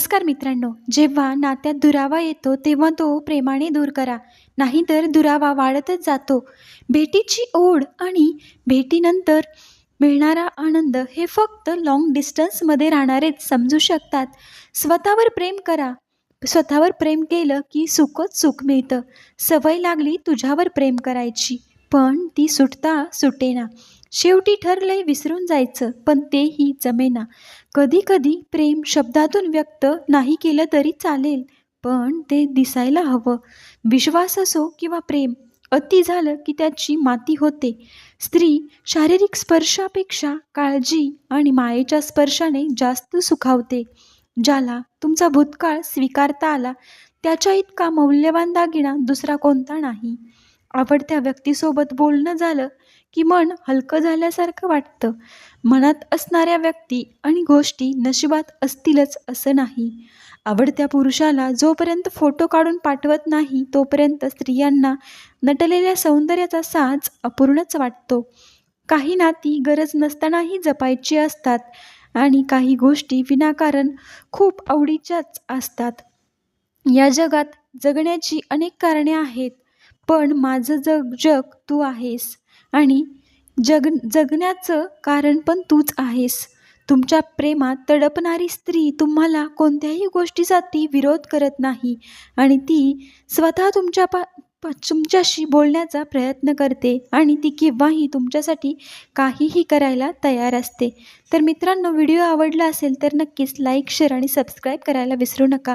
नमस्कार मित्रांनो जेव्हा नात्यात दुरावा येतो तेव्हा तो प्रेमाने दूर करा. नाहीतर दुरावा वाढतच जातो. भेटीची ओढ आणि भेटीनंतर मिळणारा आनंद हे फक्त लाँग डिस्टन्समध्ये राहणारेच समजू शकतात. स्वतःवर प्रेम करा. स्वतःवर प्रेम केलं की सुखच सुख मिळतं. सवय लागली तुझ्यावर प्रेम करायची. पण ती सुटता सुटेना. शेवटी ठरले विसरून जायचं पण तेही जमेना. कधी कधी प्रेम शब्दातून व्यक्त नाही केलं तरी चालेल पण ते दिसायला हवं. विश्वास असो किंवा प्रेम अति झालं की त्याची माती होते. स्त्री शारीरिक स्पर्शापेक्षा काळजी आणि मायेच्या स्पर्शाने जास्त सुखावते. ज्याला तुमचा भूतकाळ स्वीकारता आला त्याच्या इतका मौल्यवान दागिना दुसरा कोणता नाही. आवडत्या व्यक्तीसोबत बोलणं झालं की मन हलकं झाल्यासारखं वाटतं. मनात असणाऱ्या व्यक्ती आणि गोष्टी नशिबात असतीलच असं नाही. आवडत्या पुरुषाला जोपर्यंत फोटो काढून पाठवत नाही तोपर्यंत स्त्रियांना नटलेल्या सौंदर्याचा साज अपूर्णच वाटतो. काही नाती गरज नसतानाही जपायची असतात आणि काही गोष्टी विनाकारण खूप आवडीच्याच असतात. या जगात जगण्याची अनेक कारणे आहेत. पण माझं जग जग तू आहेस. आणि जग जगण्याचं कारण पण तूच आहेस. तुमच्या प्रेमात तडपणारी स्त्री तुम्हाला कोणत्याही गोष्टीसाठी विरोध करत नाही. आणि ती स्वतः तुमच्या पा तुमच्याशी बोलण्याचा प्रयत्न करते आणि ती केव्हाही तुमच्यासाठी काहीही करायला तयार असते. तर मित्रांनो व्हिडिओ आवडला असेल तर नक्कीच लाईक शेअर आणि सबस्क्राईब करायला विसरू नका.